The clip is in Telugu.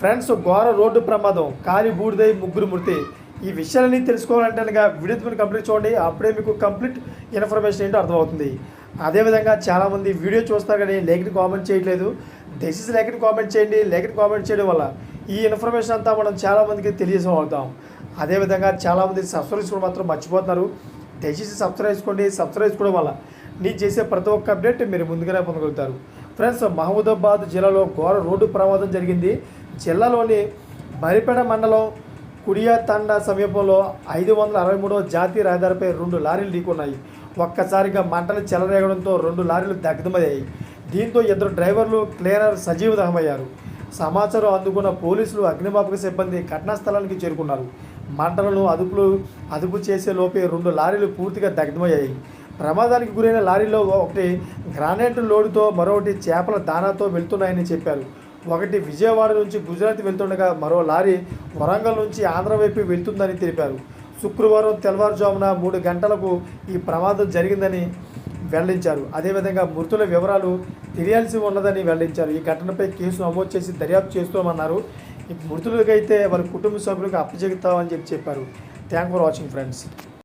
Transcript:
ఫ్రెండ్స్ ఘోర రోడ్డు ప్రమాదం కాలి బూడిదై ముగ్గురు మృతి. ఈ విషయాలన్నీ తెలుసుకోవాలంటే కనుక వీడియో మీరు కంప్లీట్ చూడండి. అప్పుడే మీకు కంప్లీట్ ఇన్ఫర్మేషన్ ఏంటో అర్థమవుతుంది. అదేవిధంగా చాలామంది వీడియో చూస్తారు కానీ లేఖని కామెంట్ చేయట్లేదు. దయచేసి లేఖని కామెంట్ చేయండి. లేఖని కామెంట్ చేయడం వల్ల ఈ ఇన్ఫర్మేషన్ అంతా మనం చాలామందికి తెలియజేయగలుగుతాం అదేవిధంగా చాలామంది సబ్స్క్రైబ్ చేసుకోవడం మాత్రం మర్చిపోతున్నారు. దయచేసి సబ్స్క్రైబ్ చేసుకోండి. సబ్స్క్రైబ్ చేసుకోవడం వల్ల నేను చేసే ప్రతి ఒక్క అప్డేట్ మీరు ముందుగానే పొందగలుగుతారు. ఫ్రెండ్స్ మహమూదాబాద్ జిల్లాలో ఘోర రోడ్డు ప్రమాదం జరిగింది. జిల్లాలోని బరిపేట మండలం కుడియాతండ సమీపంలో ఐదు వందల అరవై మూడవ జాతీయ రహదారిపై రెండు లారీలు ఢీకొన్నాయి. ఒక్కసారిగా మంటలు చెలరేగడంతో రెండు లారీలు దగ్ధమయ్యాయి. దీంతో ఇద్దరు డ్రైవర్లు క్లీనర్ సజీవ దహమయ్యారు. సమాచారం అందుకున్న పోలీసులు అగ్నిమాపక సిబ్బంది ఘటనా స్థలానికి చేరుకున్నారు. మంటలను అదుపులు అదుపు చేసే లోపే రెండు లారీలు పూర్తిగా దగ్ధమయ్యాయి. ప్రమాదానికి గురైన లారీలో ఒకటి గ్రానైట్ లోడుతో మరొకటి చేపల దానాతో వెళ్తున్నాయని చెప్పారు. ఒకటి విజయవాడ నుంచి గుజరాత్ వెళ్తుండగా మరో లారీ వరంగల్ నుంచి ఆంధ్ర వైపు వెళ్తుందని తెలిపారు. శుక్రవారం తెల్లవారుజామున మూడు గంటలకు ఈ ప్రమాదం జరిగిందని వెల్లడించారు. అదేవిధంగా మృతుల వివరాలు తెలియాల్సి ఉన్నదని వెల్లడించారు. ఈ ఘటనపై కేసు నమోదు చేసి దర్యాప్తు చేస్తామన్నారు మృతులకైతే వారి కుటుంబ సభ్యులకు అప్పచెగుతామని చెప్పి చెప్పారు. Thank for watching friends